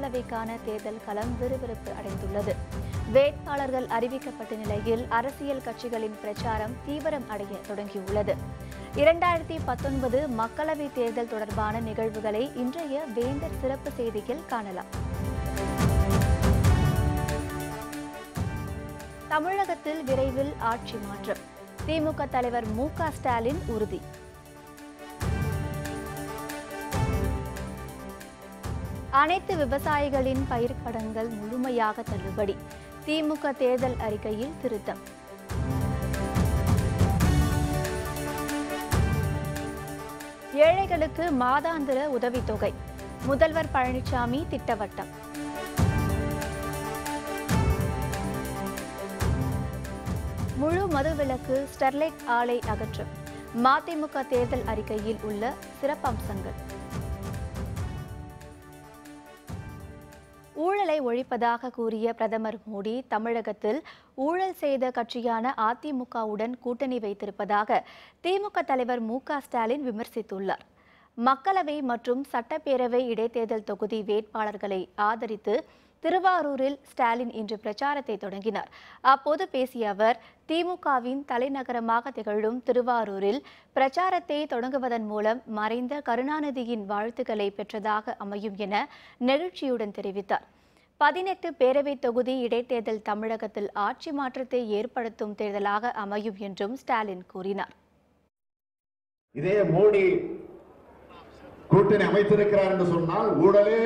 மக்களவைக்கான தேர்தல் களம் விறுவிறுப்பு அடைந்துள்ளது. வேட்பாளர்கள் அறிவிக்கப்பட்ட நிலையில் அரசியல் கட்சிகளின் பிரச்சாரம் தீவிரம் அடைய தொடங்கியுள்ளது. இரண்டாயிரத்தி பத்தொன்பது மக்களவை தேர்தல் தொடர்பான நிகழ்வுகளை இன்றைய வேந்தர் சிறப்பு செய்தியில் காணலாம். தமிழகத்தில் விரைவில் ஆட்சி மாற்றம். திமுக தலைவர் மு ஸ்டாலின் உறுதி. அனைத்து விவசாயிகளின் பயிர்க்கடன்கள் முழுமையாக தள்ளுபடி. திமுக தேர்தல் அறிக்கையில் திருத்தம். ஏழைகளுக்கு மாதாந்திர உதவித்தொகை. முதல்வர் பழனிசாமி திட்டவட்டம். முழு மதுவிலக்கு ஸ்டெர்லைட் ஆலை அகற்றம். மதிமுக தேர்தல் அறிக்கையில் உள்ள சிறப்பம்சங்கள். ஊழலை ஒழிப்பதாக கூறிய பிரதமர் மோடி தமிழகத்தில் ஊழல் செய்த கட்சியான அதிமுகவுடன் கூட்டணி வைத்திருப்பதாக திமுக தலைவர் மு க ஸ்டாலின் விமர்சித்துள்ளார். மக்களவை மற்றும் சட்டப்பேரவை இடைத்தேர்தல் தொகுதி வேட்பாளர்களை ஆதரித்து திருவாரூரில் ஸ்டாலின் இன்று பிரச்சாரத்தை தொடங்கினார். அப்போது பேசிய அவர் திமுகவின் தலைநகரமாக திகழும் திருவாரூரில் பிரச்சாரத்தை தொடங்குவதன் மூலம் மறைந்த கருணாநிதியின் வாழ்த்துக்களை பெற்றதாக அமையும் என நெகிழ்ச்சியுடன் தெரிவித்தார். பதினெட்டு பேரவை தொகுதி இடைத்தேர்தல் தமிழகத்தில் ஆட்சி மாற்றத்தை ஏற்படுத்தும் தேர்தலாக அமையும் என்றும் ஸ்டாலின் கூறினார். இதே மோடி கூட்டணி அமைத்திருக்கிறார் என்று சொன்னால் ஊழலே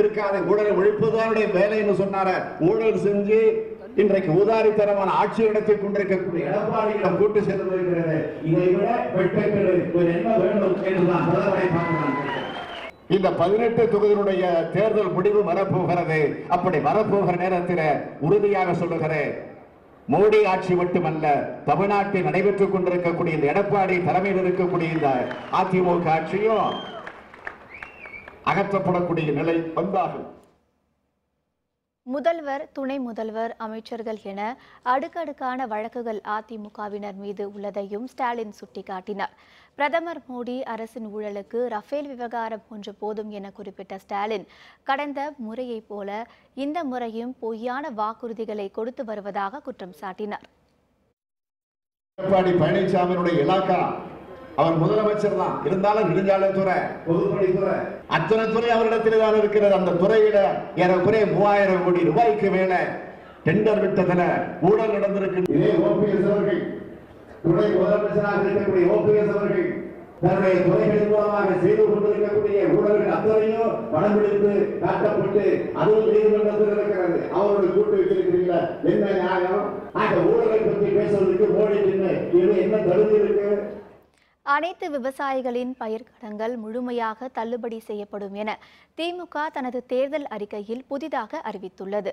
இருக்காது. ஊழலை ஒழிப்பதாருடைய வேலை என்று சொன்னார. ஊழல் செஞ்சு இன்றைக்கு ஊதாரித்தனமான ஆட்சி நடத்திக் கொண்டிருக்கக்கூடிய எடப்பாடியிடம் கூட்டு சென்று வருகிறது. இதை விட வெட்டக்கள் என்ன வேண்டும் என்றுதான் பிரதமரை இந்த பதினெட்டு தொகுதியினுடைய தேர்தல் முடிவு வரப்போகிறது. அப்படி வரப்போகிற நேரத்தில் உறுதியாக சொல்லுகிறேன். மோடி ஆட்சி மட்டுமல்ல தமிழ்நாட்டில் நடைபெற்றுக் கொண்டிருக்கக்கூடிய இந்த எடப்பாடி தலைமையில் இருக்கக்கூடிய இந்த அதிமுக ஆட்சியும் அகற்றப்படக்கூடிய நிலை வந்தாகும். முதல்வர் துணை முதல்வர் அமைச்சர்கள் என அடுக்கடுக்கான வழக்குகள் அதிமுகவினர் மீது உள்ளதையும் ஸ்டாலின் சுட்டிக்காட்டினார். பிரதமர் மோடி அரசின் ஊழலுக்கு ரஃபேல் விவகாரம் ஒன்று போதும் என குறிப்பிட்ட ஸ்டாலின் கடந்த முறையைப் போல இந்த முறையும் பொய்யான வாக்குறுதிகளை கொடுத்து வருவதாக குற்றம் சாட்டினார். எடப்பாடி பழனிசாமியினுடைய இலாக்கா அவர் முதலமைச்சர் தான் இருந்தாலும் நெடுஞ்சாலைத்துறை பொதுப்பணித்துறை அத்தனை துறை அவரிடத்தில் தான் இருக்கிறது. அந்த துறையில ஏறக்குறைய மூவாயிரம் கோடி ரூபாய்க்கு மேல டெண்டர் விட்டதுல ஊழல் நடந்திருக்கு. இதே ஓபிஎஸ் அவர்கள் துணை முதலமைச்சராக இருக்கக்கூடிய ஓபிஎஸ் அவர்கள் தன்னுடைய துறைகளின் மூலமாக செய்து கொண்டிருக்கக்கூடிய ஊழல்கள் அத்தனையும் படம் பிடித்து காட்டப்பட்டு அதுவும் நீதிமன்றத்தில் இருக்கிறது. அவருடைய கூட்டு வச்சிருக்கிறீங்களா என்ன நியாயம்? அந்த ஊழலை பற்றி பேசுவதற்கு மோடி என்ன என்ன தகுதி இருக்கு? அனைத்து விவசாயிகளின் பயிர்க்கடன்கள் முழுமையாக தள்ளுபடி செய்யப்படும் என திமுக தனது தேர்தல் அறிக்கையில் புதிதாக அறிவித்துள்ளது.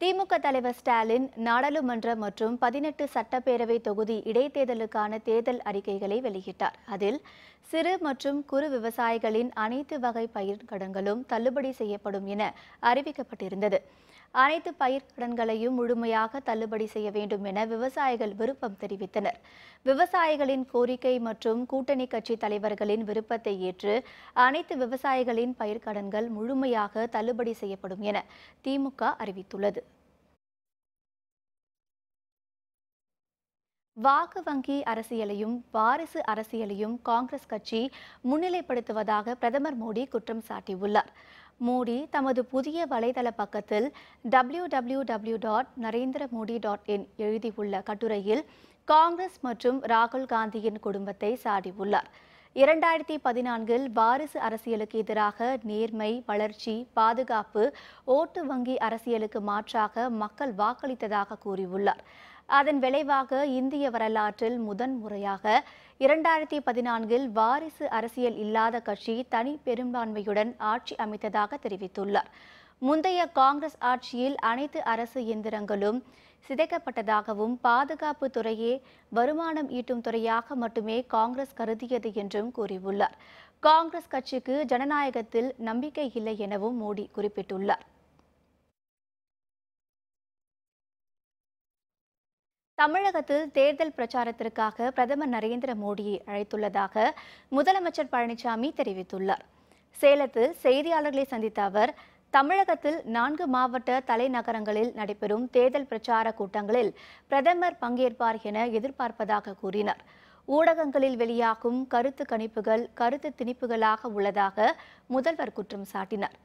திமுக தலைவர் ஸ்டாலின் நாடாளுமன்ற மற்றும் பதினெட்டு சட்டப்பேரவை தொகுதி இடைத்தேர்தலுக்கான தேர்தல் அறிக்கைகளை வெளியிட்டார். அதில் சிறு மற்றும் குறு விவசாயிகளின் அனைத்து வகை பயிர்க்கடன்களும் தள்ளுபடி செய்யப்படும் என அறிவிக்கப்பட்டிருந்தது. அனைத்து பயிர்க்கடன்களையும் முழுமையாக தள்ளுபடி செய்ய வேண்டும் என விவசாயிகள் விருப்பம் தெரிவித்தனர். விவசாயிகளின் கோரிக்கை மற்றும் கூட்டணி கட்சி தலைவர்களின் விருப்பத்தை ஏற்று அனைத்து விவசாயிகளின் பயிர்க்கடன்கள் முழுமையாக தள்ளுபடி செய்யப்படும் என திமுக அறிவித்துள்ளது. வாக்கு வங்கி அரசியலையும் வாரிசு அரசியலையும் காங்கிரஸ் கட்சி முன்னிலைப்படுத்துவதாக பிரதமர் மோடி குற்றம் சாட்டியுள்ளார். மோடி தமது புதிய வலைதள பக்கத்தில் W W W dot Narendra Modi dot in எழுதியுள்ள கட்டுரையில் காங்கிரஸ் மற்றும் ராகுல் காந்தியின் குடும்பத்தை சாடியுள்ளார். இரண்டாயிரத்தி பதினான்கில் வாரிசு அரசியலுக்கு எதிராக நேர்மை வளர்ச்சி பாதுகாப்பு ஓட்டு வங்கி அரசியலுக்கு மாற்றாக மக்கள் வாக்களித்ததாக கூறியுள்ளார். அதன் விளைவாக இந்திய வரலாற்றில் முதன் முறையாக இரண்டாயிரத்தி பதினான்கில் வாரிசு அரசியல் இல்லாத கட்சி தனி பெரும்பான்மையுடன் ஆட்சி அமைத்ததாக தெரிவித்துள்ளார். முந்தைய காங்கிரஸ் ஆட்சியில் அனைத்து அரசு இயந்திரங்களும் சிதைக்கப்பட்டதாகவும் பாதுகாப்பு துறையே வருமானம் ஈட்டும் துறையாக மட்டுமே காங்கிரஸ் கருதியது என்றும் கூறியுள்ளார். காங்கிரஸ் கட்சிக்கு ஜனநாயகத்தில் நம்பிக்கை இல்லை எனவும் மோடி குறிப்பிட்டுள்ளார். தமிழகத்தில் தேர்தல் பிரச்சாரத்திற்காக பிரதமர் நரேந்திர மோடியை அழைத்துள்ளதாக முதலமைச்சர் பழனிசாமி தெரிவித்துள்ளார். சேலத்தில் செய்தியாளர்களை சந்தித்த அவர் தமிழகத்தில் நான்கு மாவட்ட தலைநகரங்களில் நடைபெறும் தேர்தல் பிரச்சார கூட்டங்களில் பிரதமர் பங்கேற்பார் என எதிர்பார்ப்பதாக கூறினார். ஊடகங்களில் வெளியாகும் கருத்து கணிப்புகள் கருத்து திணிப்புகளாக உள்ளதாக முதல்வர் குற்றம் சாட்டினார்.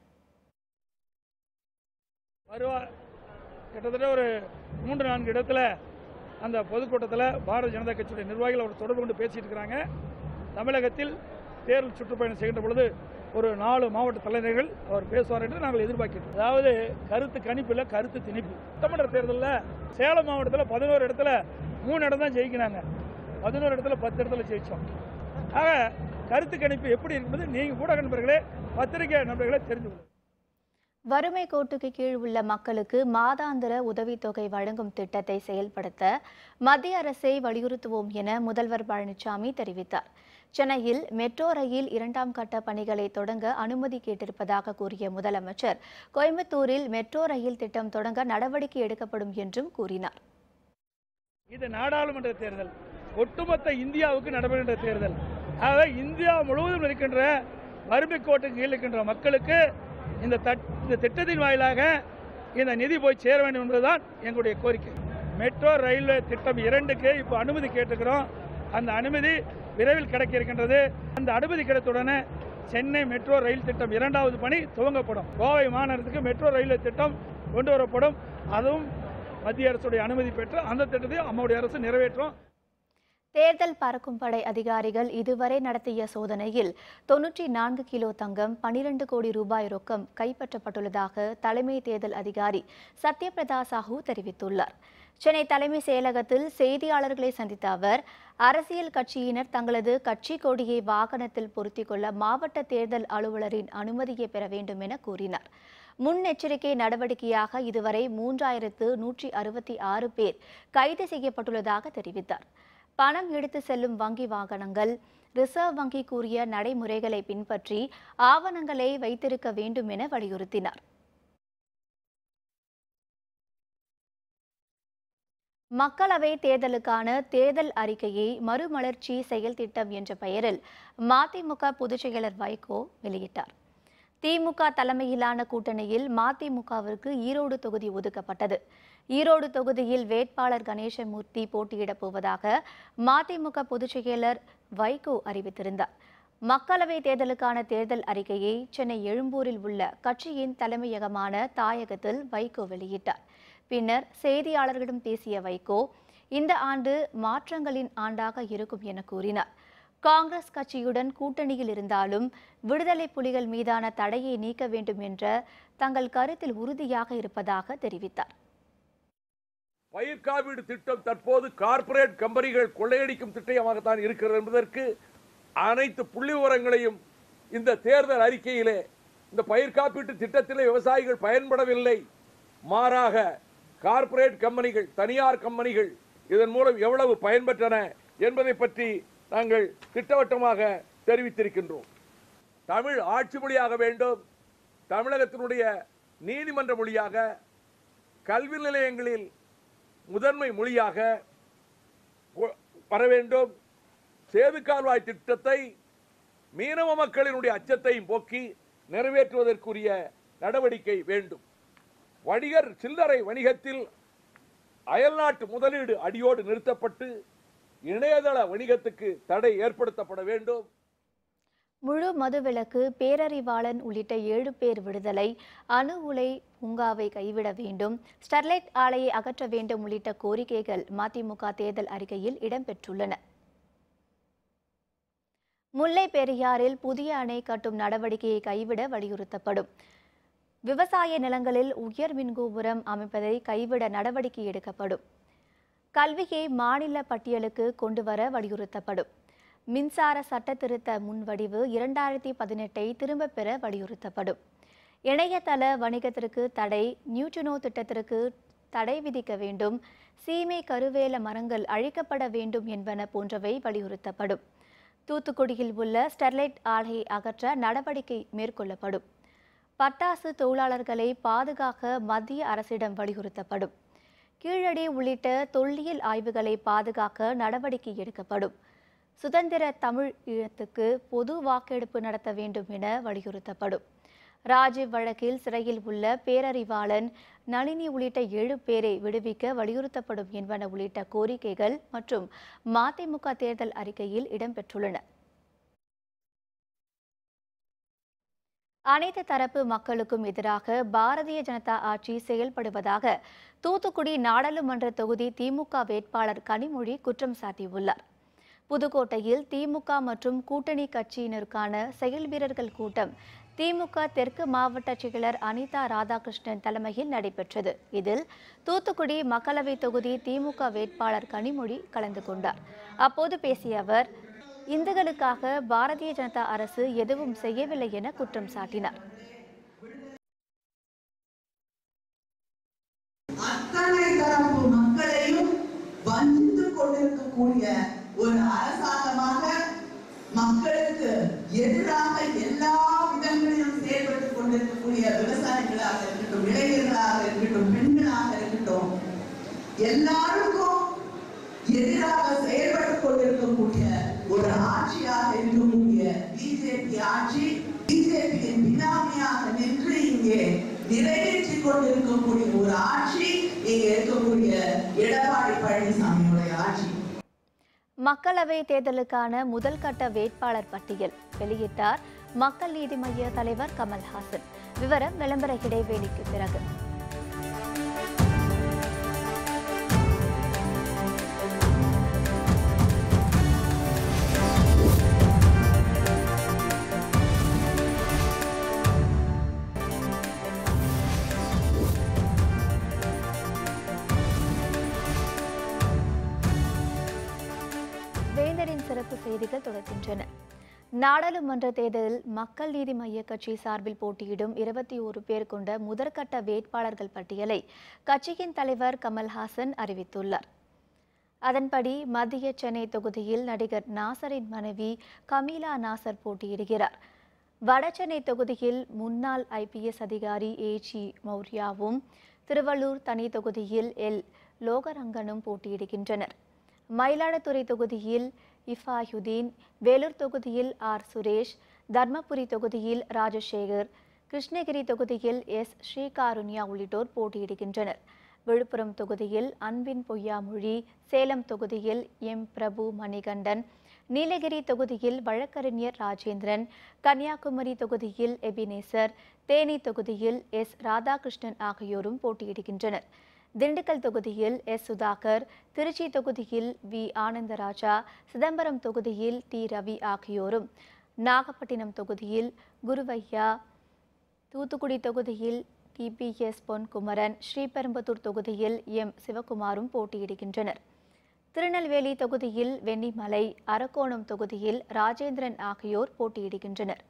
கிட்டத்தட்ட ஒரு மூன்று நான்கு இடத்துல அந்த பொதுக்கூட்டத்தில் பாரதிய ஜனதா கட்சியுடைய நிர்வாகிகள் அவர் தொடர்பு கொண்டு பேசிட்டு இருக்கிறாங்க. தமிழகத்தில் தேர்தல் சுற்றுப்பயணம் செய்கின்ற பொழுது ஒரு நாலு மாவட்ட தலைவர்கள் அவர் பேசுவார் என்று நாங்கள் எதிர்பார்க்கிறோம். அதாவது கருத்து கணிப்பில் கருத்து திணிப்பு. சட்டமன்ற தேர்தலில் சேலம் மாவட்டத்தில் பதினோரு இடத்துல மூணு இடம் தான் ஜெயிக்கினாங்க பதினோரு இடத்துல பத்து இடத்துல ஜெயித்தோம் ஆக கருத்து கணிப்பு எப்படி என்பது நீங்கள் கூட நண்பர்களே பத்திரிகை நண்பர்களே தெரிஞ்சு வறுமை கோட்டுக்கு கீழ் உள்ள மக்களுக்கு மாதாந்திர உதவித்தொகை வழங்கும் திட்டத்தை செயல்படுத்த மத்திய அரசை வலியுறுத்துவோம் என முதல்வர் பழனிசாமி தெரிவித்தார். சென்னையில் மெட்ரோ ரயில் இரண்டாம் கட்ட பணிகளை தொடங்க அனுமதி கேட்டிருப்பதாக கூறிய முதலமைச்சர் கோயம்புத்தூரில் மெட்ரோ ரயில் திட்டம் தொடங்க நடவடிக்கை எடுக்கப்படும் என்றும் கூறினார். இது நாடாளுமன்ற தேர்தல். ஒட்டுமொத்த இந்தியாவுக்கு நடைபெறுகின்ற தேர்தல். ஆகவே இந்தியா முழுவதும் இருக்கின்ற வறுமை கோட்டுக்கு கீழ் இருக்கின்ற மக்களுக்கு இந்த தட் இந்த திட்டத்தின் வாயிலாக இந்த நிதி போய் சேர வேண்டும் என்பதுதான் எங்களுடைய கோரிக்கை. மெட்ரோ ரயில்வே திட்டம் இரண்டுக்கு இப்போ அனுமதி கேட்டுக்கிறோம் அந்த அனுமதி விரைவில் கிடைக்க இருக்கின்றது. அந்த அனுமதி கிடைத்தவுடனே சென்னை மெட்ரோ ரயில் திட்டம் இரண்டாவது பணி துவங்கப்படும். கோவை மாநகரத்துக்கு மெட்ரோ ரயில்வே திட்டம் கொண்டு வரப்படும். அதுவும் மத்திய அரசுடைய அனுமதி பெற்று அந்த திட்டத்தை நம்முடைய அரசு நிறைவேற்றும். தேர்தல் பறக்கும் படை அதிகாரிகள் இதுவரை நடத்திய சோதனையில் தொன்னூற்றி நான்கு கிலோ தங்கம் பனிரெண்டு கோடி ரூபாய் ரொக்கம் கைப்பற்றப்பட்டுள்ளதாக தலைமை தேர்தல் அதிகாரி சத்யபிரதா சாஹூ தெரிவித்துள்ளார். சென்னை தலைமை செயலகத்தில் செய்தியாளர்களை சந்தித்த அவர் அரசியல் கட்சியினர் தங்களது கட்சி கொடியை வாகனத்தில் பொருத்திக் கொள்ள மாவட்ட தேர்தல் அலுவலரின் அனுமதியை பெற வேண்டும் என கூறினார். முன்னெச்சரிக்கை நடவடிக்கையாக இதுவரை மூன்றாயிரத்து நூற்றி அறுபத்தி ஆறு பேர் கைது செய்யப்பட்டுள்ளதாக தெரிவித்தார். பணம் எடுத்து செல்லும் வங்கி வாகனங்கள் ரிசர்வ் வங்கி கூறிய நடைமுறைகளை பின்பற்றி ஆவணங்களை வைத்திருக்க வேண்டும் என வலியுறுத்தினார். மக்களவை தேர்தலுக்கான தேர்தல் அறிக்கையை மறுமலர்ச்சி செயல் திட்டம் என்ற பெயரில் மதிமுக பொதுச் செயலர் வைகோ வெளியிட்டார். திமுக தலைமையிலான கூட்டணியில் மதிமுகவிற்கு ஈரோடு தொகுதி ஒதுக்கப்பட்டது. ஈரோடு தொகுதியில் வேட்பாளர் கணேசமூர்த்தி போட்டியிடப் போவதாக மதிமுக பொதுச் செயலர் வைகோ அறிவித்திருந்தார். மக்களவை தேர்தலுக்கான தேர்தல் அறிக்கையை சென்னை எழும்பூரில் உள்ள கட்சியின் தலைமையகமான தாயகத்தில் வைகோ வெளியிட்டார். பின்னர் செய்தியாளர்களிடம் பேசிய வைகோ இந்த ஆண்டு மாற்றங்களின் ஆண்டாக இருக்கும் என கூறினார். காங்கிரஸ் கட்சியுடன் கூட்டணியில் இருந்தாலும் விடுதலை புலிகள் மீதான தடையை நீக்க வேண்டும் என்ற தங்கள் கருத்தில் உறுதியாக இருப்பதாக தெரிவித்தார். பயிர் காப்பீடு திட்டம் தற்போது கார்ப்பரேட் கம்பெனிகள் கொள்ளையடிக்கும் திட்டமாகத்தான் இருக்கிறது என்பதற்கு அனைத்து புள்ளி விவரங்களையும் இந்த தேர்தல் அறிக்கையிலே இந்த பயிர் காப்பீட்டு திட்டத்திலே விவசாயிகள் பயன்படவில்லை. மாறாக கார்ப்பரேட் கம்பெனிகள் தனியார் கம்பெனிகள் இதன் மூலம் எவ்வளவு பயன்பெற்றன என்பதை பற்றி நாங்கள் திட்டவட்டமாக தெரிவித்திருக்கின்றோம். தமிழ் ஆட்சி மொழியாக வேண்டும். தமிழகத்தினுடைய நீதிமன்ற மொழியாக கல்வி நிலையங்களில் முதன்மை மொழியாக வர வேண்டும் சேது கால்வாய் திட்டத்தை மீனவ மக்களினுடைய அச்சத்தையும் போக்கி நிறைவேற்றுவதற்குரிய நடவடிக்கை வேண்டும். வணிகர் சில்லறை வணிகத்தில் அயல்நாட்டு முதலீடு அடியோடு நிறுத்தப்பட்டு இணையதள வணிகத்துக்கு தடை ஏற்படுத்தப்பட வேண்டும். முழு மதுவிலக்கு பேரறிவாளன் உள்ளிட்ட ஏழு பேர் விடுதலை. அணு உலை பூங்காவை கைவிட வேண்டும். ஸ்டெர்லைட் ஆலையை அகற்ற வேண்டும் உள்ளிட்ட கோரிக்கைகள் மதிமுக தேர்தல் அறிக்கையில் இடம்பெற்றுள்ளன. முல்லை பெரியாறில் புதிய அணை கட்டும் நடவடிக்கையை கைவிட வலியுறுத்தப்படும். விவசாய நிலங்களில் உயர் மின்கோபுரம் அமைப்பதை கைவிட நடவடிக்கை எடுக்கப்படும். கல்வியை மாநில பட்டியலுக்கு கொண்டுவர வலியுறுத்தப்படும். மின்சார சட்ட திருத்த முன்வடிவு இரண்டாயிரத்தி பதினெட்டை திரும்பப் பெற வலியுறுத்தப்படும். இணையதள வணிகத்திற்கு தடை நியூட்ரினோ திட்டத்திற்கு தடை விதிக்க வேண்டும் சீமை கருவேல மரங்கள் அழிக்கப்பட வேண்டும் என்பன போன்றவை வலியுறுத்தப்படும். தூத்துக்குடியில் உள்ள ஸ்டெர்லைட் ஆலையை அகற்ற நடவடிக்கை மேற்கொள்ளப்படும். பட்டாசு தொழிலாளர்களை பாதுகாக்க மத்திய அரசிடம் வலியுறுத்தப்படும். கீழடி உள்ளிட்ட தொல்லியல் ஆய்வுகளை பாதுகாக்க நடவடிக்கை எடுக்கப்படும். சுதந்திர தமிழ் ஈழத்துக்கு பொது வாக்கெடுப்பு நடத்த வேண்டும் என வலியுறுத்தப்படும். ராஜீவ் வழக்கில் சிறையில் உள்ள பேரறிவாளன் நளினி உள்ளிட்ட ஏழு பேரை விடுவிக்க வலியுறுத்தப்படும் என்பன உள்ளிட்ட கோரிக்கைகள் மற்றும் மதிமுக தேர்தல் அறிக்கையில் இடம்பெற்றுள்ளன. அனைத்து தரப்பு மக்களுக்கும் எதிராக பாரதிய ஜனதா ஆட்சி செயல்படுவதாக தூத்துக்குடி நாடாளுமன்ற தொகுதி திமுக வேட்பாளர் கனிமொழி குற்றம் சாட்டியுள்ளார். புதுக்கோட்டையில் திமுக மற்றும் கூட்டணி கட்சியினருக்கான செயல் வீரர்கள் கூட்டம். திமுக தெற்கு மாவட்ட செயலர் அனிதா ராதாகிருஷ்ணன் தலைமையில் நடைபெற்றது. இதில் தூத்துக்குடி மக்களவை தொகுதி திமுக வேட்பாளர் கனிமொழி கலந்து கொண்டார். அப்போது பேசிய அவர் இந்துக்களுக்காக பாரதிய ஜனதா அரசு எதுவும் செய்யவில்லை என குற்றம் சாட்டினார். அத்தனை தரப்பு மக்களையும் வஞ்சித்துக் கொண்டிருக்கக்கூடிய ஒரு அரசாங்கமாக மக்களுக்கு எதிராக எல்லா விதங்களிலும் செயல்பட்டுக் கொண்டிருக்கக்கூடிய விவசாயிகளாக இருக்கட்டும் இளைஞர்களாக இருக்கட்டும் பெண்களாக இருக்கட்டும் எல்லாருக்கும் எதிராக செயல்பட்டுக் கொண்டிருக்கக்கூடிய ஒரு ஆட்சியாக இருக்கக்கூடிய பிஜேபி ஆட்சி பிஜேபியின் பினாமியாக நின்று இங்கே நிறைவேற்றிக் கொண்டிருக்கக்கூடிய ஒரு ஆட்சி இங்கே இருக்கக்கூடிய எடப்பாடி பழனிசாமியுடைய ஆட்சி. மக்களவை தேர்தலுக்கான முதல் கட்ட வேட்பாளர் பட்டியல் வெளியிட்டார் மக்கள் நீதி மய்ய தலைவர் கமல்ஹாசன். விவரம் விளம்பர இடைவேளிக்கு பிறகு. வருகின்றன. நாடாளுமன்ற தேர்தலில் மக்கள் நீதி மைய கட்சி சார்பில் போட்டியிடும் இருபத்தி ஒரு பேர் கொண்ட முதற்கட்ட வேட்பாளர்கள் பட்டியலை கட்சியின் தலைவர் கமல்ஹாசன் அறிவித்துள்ளார். அதன்படி மத்திய சென்னை தொகுதியில் நடிகர் நாசரின் மனைவி கமீலா நாசர் போட்டியிடுகிறார். வடசென்னை தொகுதியில் முன்னாள் ஐபிஎஸ் அதிகாரி ஏஜி மௌர்யாவும் திருவள்ளூர் தனி தொகுதியில் எல். லோகரங்கனும் போட்டியிடுகின்றனர். மயிலாடுதுறை தொகுதியில் இஃபாயுதீன் வேலூர் தொகுதியில் ஆர். சுரேஷ் தர்மபுரி தொகுதியில் ராஜசேகர் கிருஷ்ணகிரி தொகுதியில் எஸ். ஸ்ரீகாருண்யா உள்ளிட்டோர் போட்டியிடுகின்றனர். விழுப்புரம் தொகுதியில் அன்பின் பொய்யாமொழி சேலம் தொகுதியில் எம். பிரபு மணிகண்டன் நீலகிரி தொகுதியில் வழக்கறிஞர் ராஜேந்திரன் கன்னியாகுமரி தொகுதியில் எபினேசர் தேனி தொகுதியில் எஸ். ராதாகிருஷ்ணன் ஆகியோரும் போட்டியிடுகின்றனர். திண்டுக்கல் தொகுதியில் எஸ். சுதாகர் திருச்சி தொகுதியில் வி. ஆனந்தராஜா சிதம்பரம் தொகுதியில் டி. ரவி ஆகியோரும் நாகப்பட்டினம் தொகுதியில் குருவையா தூத்துக்குடி தொகுதியில் டிபிஎஸ் பொன்குமரன் ஸ்ரீபெரும்புத்தூர் தொகுதியில் எம். சிவகுமாரும் போட்டியிடுகின்றனர். திருநெல்வேலி தொகுதியில் வெண்ணிமலை அரக்கோணம் தொகுதியில் ராஜேந்திரன் ஆகியோர் போட்டியிடுகின்றனர்.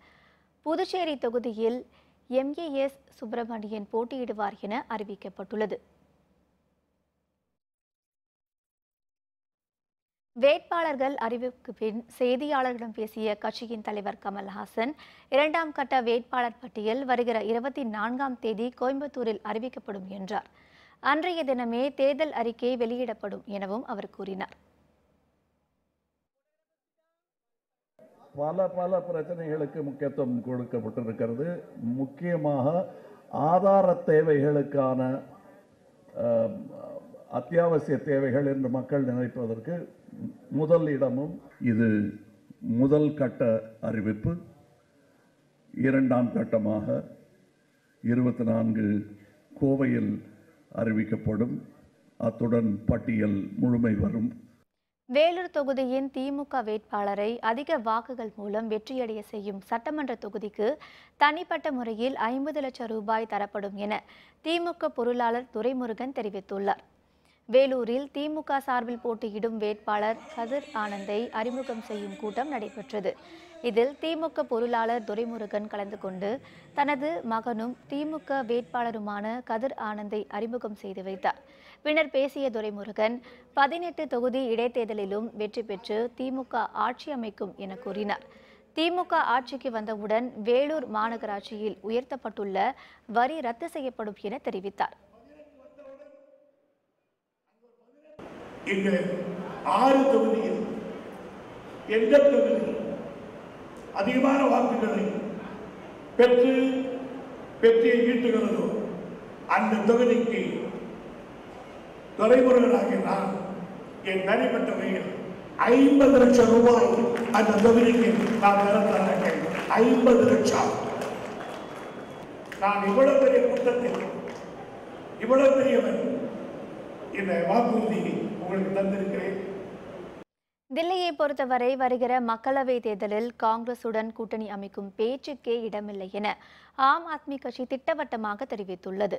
புதுச்சேரி தொகுதியில் எம்ஏஎஸ் சுப்பிரமணியன் போட்டியிடுவார் என அறிவிக்கப்பட்டுள்ளது. வேட்பாளர்கள் அறிவிப்புக்கு பின் செய்தியாளர்களிடம் பேசிய கட்சியின் தலைவர் கமல்ஹாசன் இரண்டாம் கட்ட வேட்பாளர் பட்டியல் வருகிற இருபத்தி நான்காம் தேதி கோயம்புத்தூரில் அறிவிக்கப்படும் என்றார். அன்றைய தினமே தேர்தல் அறிக்கை வெளியிடப்படும் எனவும் அவர் கூறினார். பல பல பிரச்சனைகளுக்கு முக்கியத்துவம் கொடுக்கப்பட்டிருக்கிறது. முக்கியமாக ஆதார தேவைகளுக்கான அத்தியாவசிய தேவைகள் என்று மக்கள் நினைப்பதற்கு முதல் இடமும் இது முதல் கட்ட அறிவிப்பு. இரண்டாம் கட்டமாக இருபத்தி நான்கு கோவையில் அறிவிக்கப்படும். அத்துடன் பட்டியல் முழுமை வரும். வேலூர் தொகுதியின் திமுக வேட்பாளரை அதிக வாக்குகள் மூலம் வெற்றியடைய செய்யும் சட்டமன்ற தொகுதிக்கு தனிப்பட்ட முறையில் ஐம்பது லட்சம் ரூபாய் தரப்படும் என திமுக பொருளாளர் துரைமுருகன் தெரிவித்துள்ளார். வேலூரில் திமுக சார்பில் போட்டியிடும் வேட்பாளர் கதிர் ஆனந்தை அறிமுகம் செய்யும் கூட்டம் நடைபெற்றது. இதில் திமுக பொருளாளர் துரைமுருகன் கலந்து கொண்டு தனது மகனும் திமுக வேட்பாளருமான கதிர் ஆனந்தை அறிமுகம் செய்து வைத்தார். பின்னர் பேசிய துரைமுருகன் பதினெட்டு தொகுதி இடைத்தேர்தலிலும் வெற்றி பெற்று திமுக ஆட்சி அமைக்கும் என கூறினார். திமுக ஆட்சிக்கு வந்தவுடன் வேலூர் மாநகராட்சியில் உயர்த்தப்பட்டுள்ள வரி ரத்து செய்யப்படும் என தெரிவித்தார். இங்க ஆறு தொகுதியில் எந்த தொகுதி? அதிகமான வாக்குகளை பெற்று பெற்றியை ஈட்டுகிறதோ அந்த தொகுதிக்கு துறைமுருகனாகிய நான் என் தனிப்பட்ட வகையில் ஐம்பது லட்சம் ரூபாய் அந்த தொகுதிக்கு நான் தரத்தரேன் ஐம்பது லட்சம். நான் இவ்வளவு பெரிய கூட்டத்தில் இவ்வளவு பெரியவன் இந்த வாக்குறுதியை உங்களுக்கு தந்திருக்கிறேன். தில்லியை பொறுத்தவரை வருகிற மக்களவைத் தேர்தலில் காங்கிரசுடன் கூட்டணி அமைக்கும் பேச்சுக்கே இடமில்லை என ஆம் ஆத்மி கட்சி திட்டவட்டமாக தெரிவித்துள்ளது.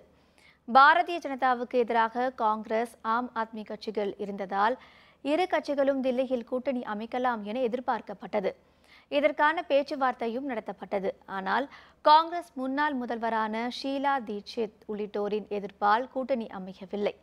பாரதிய ஜனதாவுக்கு எதிராக காங்கிரஸ் ஆம் ஆத்மி கட்சிகள் இருந்ததால் இரு கட்சிகளும் தில்லியில் கூட்டணி அமைக்கலாம் என எதிர்பார்க்கப்பட்டது. இதற்கான பேச்சுவார்த்தையும் நடத்தப்பட்டது. ஆனால் காங்கிரஸ் முன்னாள் முதல்வரான ஷீலா தீட்சித் உள்ளிட்டோரின் எதிர்ப்பால் கூட்டணி அமையவில்லை.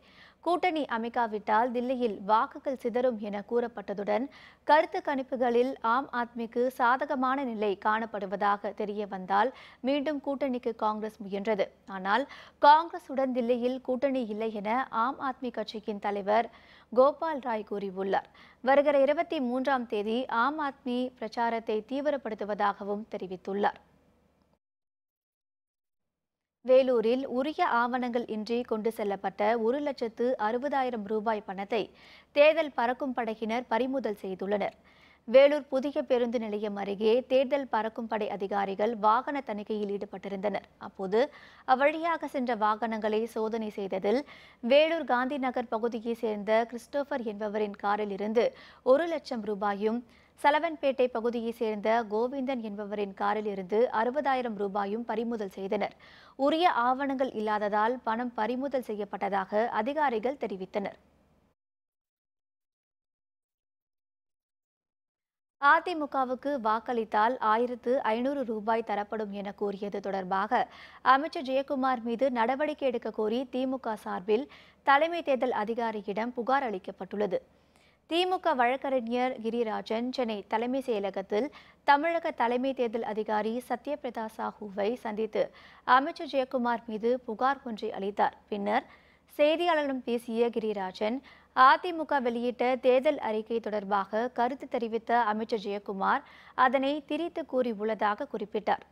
கூட்டணி அமைக்காவிட்டால் தில்லியில் வாக்குகள் சிதறும் என கூறப்பட்டதுடன் கருத்து கணிப்புகளில் ஆம் ஆத்மிக்கு சாதகமான நிலை காணப்படுவதாக தெரிய வந்தால் மீண்டும் கூட்டணிக்கு காங்கிரஸ் முயன்றது. ஆனால் காங்கிரசுடன் தில்லியில் கூட்டணி இல்லை என ஆம் ஆத்மி கட்சியின் தலைவர் கோபால் ராய் கூறியுள்ளார். வருகிற இருபத்தி மூன்றாம் தேதி ஆம் ஆத்மி பிரச்சாரத்தை தீவிரப்படுத்துவதாகவும் தெரிவித்துள்ளார். வேலூரில் உரிய ஆவணங்கள் இன்றி கொண்டு செல்லப்பட்ட ஒரு லட்சத்து அறுபதாயிரம் ரூபாய் பணத்தை தேர்தல் பறக்கும் படையினர் பறிமுதல் செய்துள்ளனர். வேலூர் புதிய பேருந்து நிலையம் அருகே தேர்தல் பறக்கும் படை அதிகாரிகள் வாகன தணிக்கையில் ஈடுபட்டிருந்தனர். அப்போது அவ்வழியாக சென்ற வாகனங்களை சோதனை செய்ததில் வேலூர் காந்தி நகர் பகுதியைச் சேர்ந்த கிறிஸ்டோபர் என்பவரின் காரில் இருந்து ஒரு லட்சம் ரூபாயும் சலவன்பேட்டை பகுதியைச் சேர்ந்த கோவிந்தன் என்பவரின் காரில் இருந்து அறுபதாயிரம் ரூபாயும் பறிமுதல் செய்தனர். உரிய ஆவணங்கள் இல்லாததால் பணம் பறிமுதல் செய்யப்பட்டதாக அதிகாரிகள் தெரிவித்தனர். அதிமுகவுக்கு வாக்களித்தால் ஆயிரத்து ஐநூறு ரூபாய் தரப்படும் என கூறியது தொடர்பாக அமைச்சர் ஜெயக்குமார் மீது நடவடிக்கை எடுக்க கோரி திமுக சார்பில் தலைமை தேர்தல் அதிகாரியிடம் புகார் அளிக்கப்பட்டுள்ளது. திமுக வழக்கறிஞர் கிரிராஜன் சென்னை தலைமை செயலகத்தில் தமிழக தலைமை தேர்தல் அதிகாரி சத்யபிரதா சாஹூவை சந்தித்து அமைச்சர் ஜெயக்குமார் மீது புகார் ஒன்றை அளித்தார். பின்னர் செய்தியாளர்களிடம் பேசிய கிரிராஜன் அதிமுக வெளியிட்ட தேர்தல் அறிக்கை தொடர்பாக கருத்து தெரிவித்த அமைச்சர் ஜெயக்குமார் அதனை திரித்து கூறியுள்ளதாக குறிப்பிட்டார்.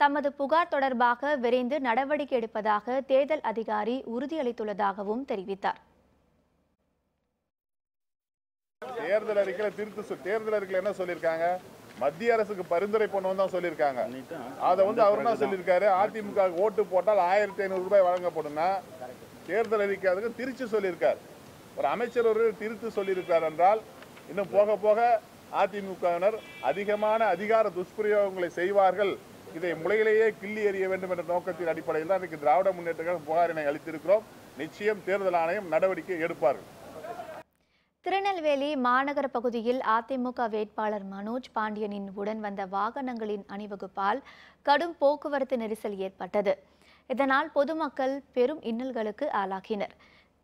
தமது புகார் தொடர்பாக விரைந்து நடவடிக்கை எடுப்பதாக தேர்தல் அதிகாரி உறுதியளித்துள்ளதாகவும் தெரிவித்தார். தேர்தல் அறிக்கையில திருத்து தேர்தல் அறிக்கையில என்ன சொல்லியிருக்காங்க? மத்திய அரசுக்கு பரிந்துரை பண்ணுவோம் தான் சொல்லியிருக்காங்க. அதை வந்து அவர் என்ன சொல்லியிருக்காரு? அதிமுக ஓட்டு போட்டால் ஆயிரத்தி ஐநூறு ரூபாய் வழங்கப்படும்னா தேர்தல் அறிக்கை அதுக்கு திருச்சி சொல்லியிருக்கார். ஒரு அமைச்சர் ஒரு திருத்து சொல்லியிருக்கார் என்றால் இன்னும் போக போக அதிமுகவினர் அதிகமான அதிகார துஷ்பிரயோகங்களை செய்வார்கள். இதை முளையிலேயே கிள்ளி எறிய வேண்டும் என்ற நோக்கத்தின் அடிப்படையில் தான் இன்னைக்கு திராவிட முன்னேற்ற கழகம் புகாரினை அளித்திருக்கிறோம். நிச்சயம் தேர்தல் ஆணையம் நடவடிக்கை எடுப்பார்கள். திருநெல்வேலி மாநகர பகுதியில் அதிமுக வேட்பாளர் மனோஜ் பாண்டியனின் உடன் வந்த வாகனங்களின் அணிவகுப்பால் கடும் போக்குவரத்து நெரிசல் ஏற்பட்டது. இதனால் பொதுமக்கள் பெரும் இன்னல்களுக்கு ஆளாகினர்.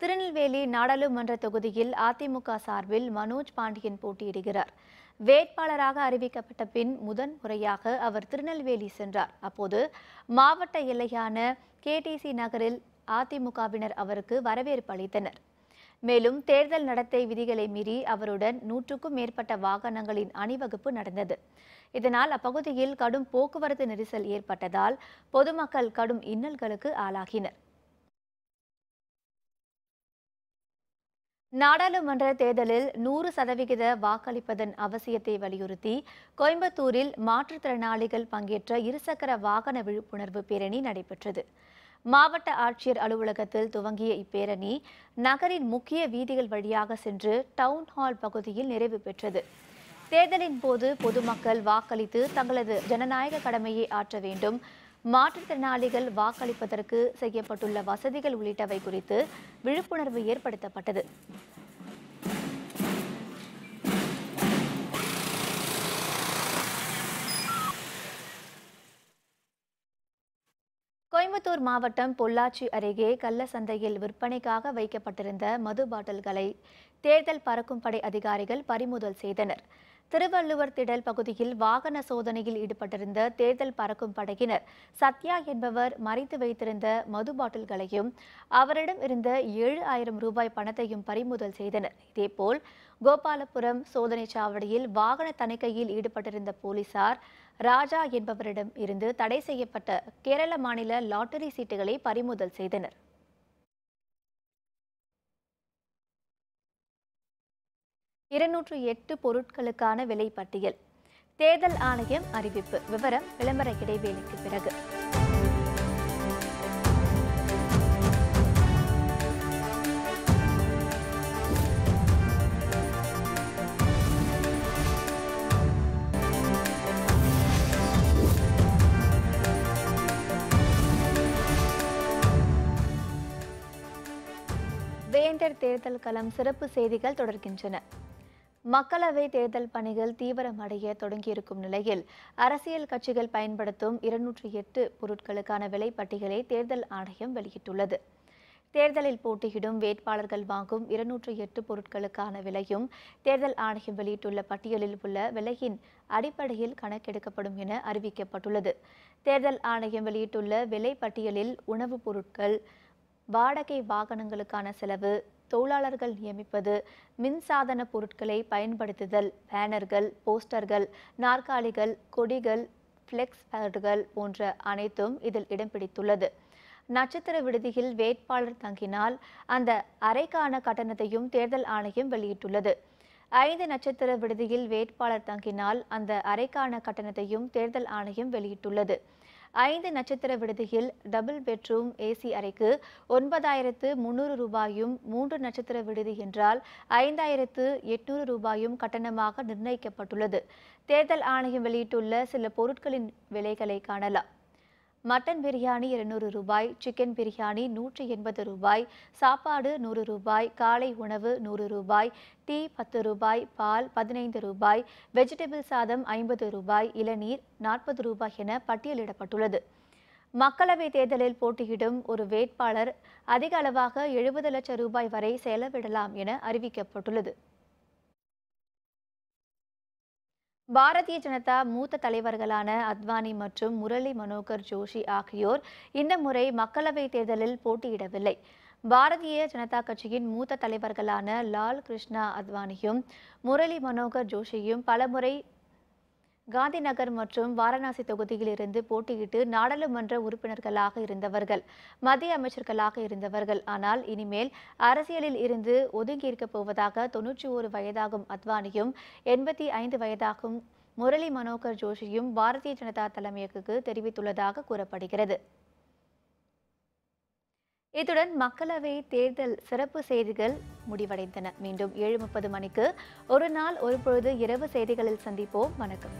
திருநெல்வேலி நாடாளுமன்ற தொகுதியில் அதிமுக சார்பில் மனோஜ் பாண்டியன் போட்டியிடுகிறார். வேட்பாளராக அறிவிக்கப்பட்ட பின் முதன் முறையாக அவர் திருநெல்வேலி சென்றார். அப்போது மாவட்ட எல்லையான கேடிசி நகரில் அதிமுகவினர் அவருக்கு வரவேற்பு அளித்தனர். மேலும் தேர்தல் நடத்தை விதிகளை மீறி அவருடன் நூற்றுக்கும் மேற்பட்ட வாகனங்களின் அணிவகுப்பு நடந்தது. இதனால் அப்பகுதியில் கடும் போக்குவரத்து நெரிசல் ஏற்பட்டதால் பொதுமக்கள் கடும் இன்னல்களுக்கு ஆளாகினர். நாடாளுமன்ற தேர்தலில் நூறு சதவிகித வாக்களிப்பதன் அவசியத்தை வலியுறுத்தி கோயம்புத்தூரில் மாற்றுத்திறனாளிகள் பங்கேற்ற இருசக்கர வாகன விழிப்புணர்வு பேரணி நடைபெற்றது. மாவட்ட ஆட்சியர் அலுவலகத்தில் துவங்கிய இப்பேரணி நகரின் முக்கிய வீதிகள் வழியாக சென்று டவுன் ஹால் பகுதியில் நிறைவு பெற்றது. தேர்தலின் போது பொதுமக்கள் வாக்களித்து தங்களது ஜனநாயக கடமையை ஆற்ற வேண்டும். மாற்றுத்திறனாளிகள் வாக்களிப்பதற்கு செய்யப்பட்டுள்ள வசதிகள் உள்ளிட்டவை குறித்து விழிப்புணர்வு ஏற்படுத்தப்பட்டது. கோயம்புத்தூர் மாவட்டம் பொள்ளாச்சி அருகே கள்ள சந்தையில் விற்பனைக்காக வைக்கப்பட்டிருந்த மது பாட்டில்களை தேர்தல் பறக்கும் படை அதிகாரிகள் பறிமுதல் செய்தனர். திருவள்ளுவர் திடல் பகுதியில் வாகன சோதனையில் ஈடுபட்டிருந்த தேர்தல் பறக்கும் படையினர் சத்யா என்பவர் மறைத்து வைத்திருந்த மது பாட்டில்களையும் அவரிடம் இருந்த ஏழு ஆயிரம் ரூபாய் பணத்தையும் பறிமுதல் செய்தனர். இதேபோல் கோபாலபுரம் சோதனை சாவடியில் வாகன தணிக்கையில் ஈடுபட்டிருந்த போலீசார் ராஜா என்பவரிடம் இருந்து தடை செய்யப்பட்ட கேரள மாநில லாட்டரி சீட்டுகளை பறிமுதல் செய்தனர். இருநூற்று எட்டு பொருட்களுக்கான விலைப்பட்டியல். தேர்தல் ஆணையம் அறிவிப்பு. விவரம் விளம்பர இடைவேளைக்கு பிறகு. வேந்தர் தேர்தல் களம் சிறப்பு செய்திகள் தொடர்கின்றன. மக்களவை தேர்தல் பணிகள் தீவிரமடைய தொடங்கியிருக்கும் நிலையில் அரசியல் கட்சிகள் பயன்படுத்தும் இருநூற்றி எட்டு பொருட்களுக்கான விலைப்பட்டியலை தேர்தல் ஆணையம் வெளியிட்டுள்ளது. தேர்தலில் போட்டியிடும் வேட்பாளர்கள் வாங்கும் இருநூற்றி எட்டு பொருட்களுக்கான விலையும் தேர்தல் ஆணையம் வெளியிட்டுள்ள பட்டியலில் உள்ள விலையின் அடிப்படையில் கணக்கெடுக்கப்படும் என அறிவிக்கப்பட்டுள்ளது. தேர்தல் ஆணையம் வெளியிட்டுள்ள விலை பட்டியலில் உணவுப் பொருட்கள் வாடகை வாகனங்களுக்கான செலவு தொழிலாளர்கள் நியமிப்பது மின்சாதன பொருட்களை பயன்படுத்துதல் பேனர்கள் போஸ்டர்கள் நாற்காலிகள் கொடிகள் ஃப்ளெக்ஸ் பேடுகள் போன்ற அனைத்தும் இதில் இடம் பிடித்துள்ளது. நட்சத்திர விடுதியில் வேட்பாளர் தங்கினால் அந்த அறைக்கான கட்டணத்தையும் தேர்தல் ஆணையம் வெளியிட்டுள்ளது. ஐந்து நட்சத்திர விடுதியில் வேட்பாளர் தங்கினால் அந்த அறைக்கான கட்டணத்தையும் தேர்தல் ஆணையம் வெளியிட்டுள்ளது. ஐந்து நட்சத்திர விடுதியில் டபுள் பெட்ரூம் ஏசி அறைக்கு ஒன்பதாயிரத்து முந்நூறு ரூபாயும் மூன்று நட்சத்திர விடுதி என்றால் ஐந்தாயிரத்து எட்நூறு ரூபாயும் கட்டணமாக நிர்ணயிக்கப்பட்டுள்ளது. தேர்தல் ஆணையம் வெளியிட்டுள்ள சில பொருட்களின் விலைகளை காணலாம். மட்டன் பிரியாணி இருநூறு ரூபாய் சிக்கன் பிரியாணி நூற்றி எண்பது ரூபாய் சாப்பாடு நூறு ரூபாய் காலை உணவு நூறு ரூபாய் டீ பத்து ரூபாய் பால் பதினைந்து ரூபாய் வெஜிடபிள் சாதம் ஐம்பது ரூபாய் இளநீர் நாற்பது ரூபாய் என பட்டியலிடப்பட்டுள்ளது. மக்களவைத் தேர்தலில் போட்டியிடும் ஒரு வேட்பாளர் அதிக அளவாக எழுபது லட்சம் ரூபாய் வரை செலவிடலாம் என அறிவிக்கப்பட்டுள்ளது. பாரதிய ஜனதா மூத்த தலைவர்களான அத்வானி மற்றும் முரளி மனோகர் ஜோஷி ஆகியோர் இந்த முறை மக்களவைத் தேர்தலில் போட்டியிடவில்லை. பாரதிய ஜனதா கட்சியின் மூத்த தலைவர்களான லால் கிருஷ்ணா அத்வானியும் முரளி மனோகர் ஜோஷியும் பலமுறை காந்திநகர் மற்றும் வாரணாசி தொகுதியில் இருந்து போட்டியிட்டு நாடாளுமன்ற உறுப்பினர்களாக இருந்தவர்கள் மத்திய அமைச்சர்களாக இருந்தவர்கள். ஆனால் இனிமேல் அரசியலில் இருந்து ஒதுங்கியிருக்கப் போவதாக தொன்னூற்றி ஒரு வயதாகும் அத்வானியும் எண்பத்தி ஐந்து வயதாகும் முரளி மனோகர் ஜோஷியும் பாரதிய ஜனதா தலைமையகத்துக்கு தெரிவித்துள்ளதாக கூறப்படுகிறது. இத்துடன் மக்களவை தேர்தல் சிறப்பு செய்திகள் முடிவடைந்தன. மீண்டும் ஏழு முப்பது மணிக்கு ஒரு நாள் ஒரு பொழுது இரவு செய்திகளில் சந்திப்போம். வணக்கம்.